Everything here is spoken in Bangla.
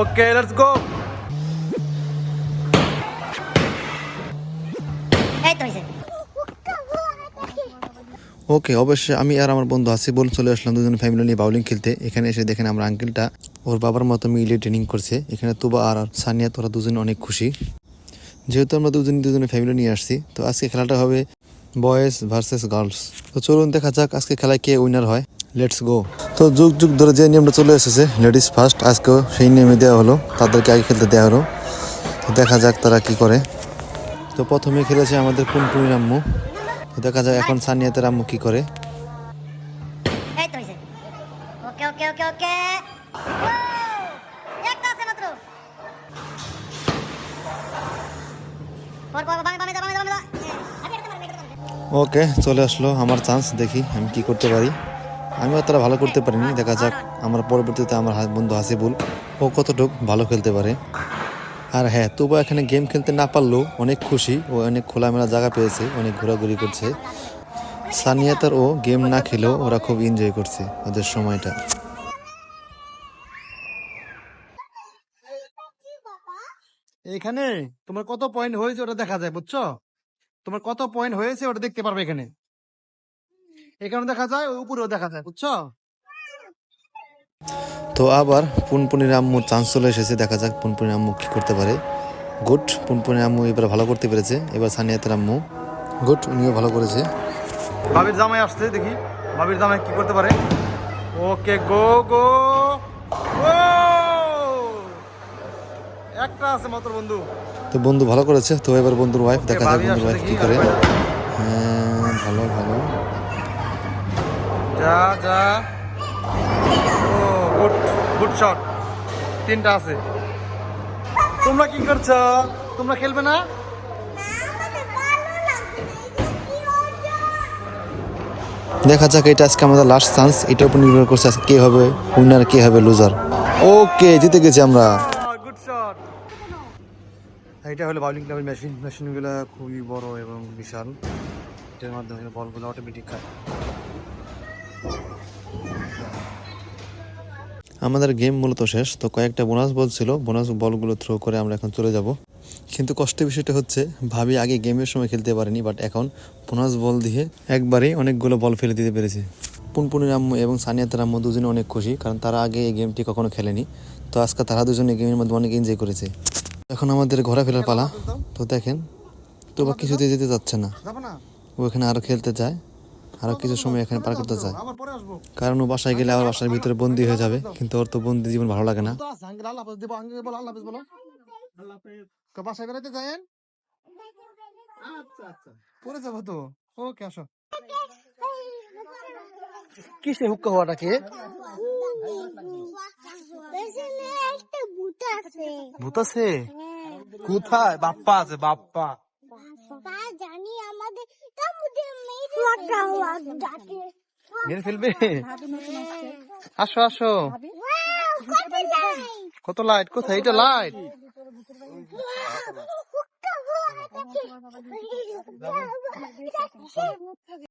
ওকে লেটস গো এই তো হয়েছে ওকে অবশ্যই আমি আর আমার বন্ধু আসিবুল চলে আসলাম দুজন ফ্যামিলি নিয়ে বাউলিং খেলতে। এখানে এসে দেখেন আমরা আঙ্কেলটা ওর বাবার মতো মিলিয়ে ট্রেনিং করছে। এখানে তুবা আর সানিয়া তোরা দুজন অনেক খুশি। যেহেতু আমরা দুজন দুজনে ফ্যামিলি নিয়ে আসছি তো আজকে খেলাটা হবে বয়েজ ভার্সেস গার্লস তো চলুন দেখা যাক আজকে খেলায় কে উইনার হয়। লেটস গো তো যুগ যুগ ধরে যে নিয়মটা চলে এসেছে লেডিস ফার্স্ট আজকেও সেই নিয়মে দেওয়া হলো। তাদেরকে আগে খেলতে দেওয়া হলো। তো দেখা যাক তারা কি করে। তো প্রথমে খেলেছে আমাদের পুনপুনি রাম্মু। তো দেখা যাক এখন সানিয়াতের আম্মু কি করে। ওকে চলে আসলো। আমার চান্স দেখি আমি কি করতে পারি। আমি অতটা ভালো করতে পারিনি, দেখা যাক। আমার পরবর্তীতে আমার বন্ধু হাসিবুল, ও কতটুক ভালো খেলতে পারে। আর হ্যাঁ তবু এখানে গেম খেলতে না পারলেও অনেক খুশি ও অনেক খোলামেলা জায়গা পেয়েছে, অনেক ঘোরাঘুরি করছে। সানিয়া তার ও গেম না খেলেও ওরা খুব এনজয় করছে ওদের সময়টা। এখানে তোমার কত পয়েন্ট হয়েছে ওটা দেখা যায়, বুঝছ? তোমার কত পয়েন্ট হয়েছে ওটা দেখতে পারবে এখানে। এখানে দেখা যায় ওই উপরেও দেখা যায় বুঝছ? তো আবার পুনপুনির আম্মুর চান্স চলে এসেছে দেখা যাক পুনপুনির আম্মু কি করতে পারে। গুড পুনপুনির আম্মু এবার ভালো করতে পেরেছে। এবার সানিয়াতের আম্মু। গুড উনিও ভালো করেছে। ভাবির জামাই আসছে দেখি। ভাবির জামাই কি করতে পারে? ওকে গো গো ও একটা আছে মাত্র বন্ধু। তো বন্ধু ভালো করেছে তো এবার বন্ধুর ওয়াইফ দেখা যাক বন্ধুর ওয়াইফ কি করে। যা যা। ও গুড গুড শট তিনটা আছে। তোমরা কি করছ? তোমরা খেলবে না? দেখা যাক এটা আজকে আমাদের লাস্ট চান্স এটার উপর নির্ভর করছে আজকে কে হবে উইনার কে হবে লুজার ওকে জিতে গেছি আমরা। গুড শট এটা হলো বাউলিং ক্লাবের মেশিন মেশিনগুলো খুবই বড় এবং বিশাল। এটার মাধ্যমে বলগুলো অটোমেটিক খায় আমাদের গেম মূলত শেষ, তো কয়েকটা বোনাস বল ছিল। বোনাস বলগুলো থ্রো করে আমরা এখন চলে যাব। কিন্তু কষ্টের বিষয়টা হচ্ছে, ভাবি আগে গেমের সময় খেলতে পারেনি বাট এখন বোনাস বল দিয়ে একবারেই অনেকগুলো বল ফেলে দিতে পেরেছে। পুনপুনির আম্মু এবং সানিয়াতের আম্মু দুজনে অনেক খুশি, কারণ তারা আগে এই গেমটি কখনো খেলেনি। তো আজকে তারা দুজনে গেমের মধ্যে অনেক এনজয় করেছে। এখন আমাদের ঘোরা ফেরার পালা। তো দেখেন, তো বা কিছুতে যেতে যাচ্ছে না। যাব না ও এখানে আরও খেলতে যায় আরও কিছু সময় এখানে পার করতে চায়। আবার পরে আসব। কারণ ও বাসায় গেলে আবার বাসার ভিতরে বন্দি হয়ে যাবে কিন্তু ওর তো বন্দি জীবন ভালো লাগে না। বাসায় বেড়াতে যায়েন? আচ্ছা আচ্ছা। পরে যাব তো। ওকে আসো। কিসে হুক্কা হওয়াটা কে? ভূত আছে? কোথায়? বাপ্পা আছে বাপ্পা। মেরে ফেলবে? আসো আসো। কত লাইট কোথায়? এটা লাইট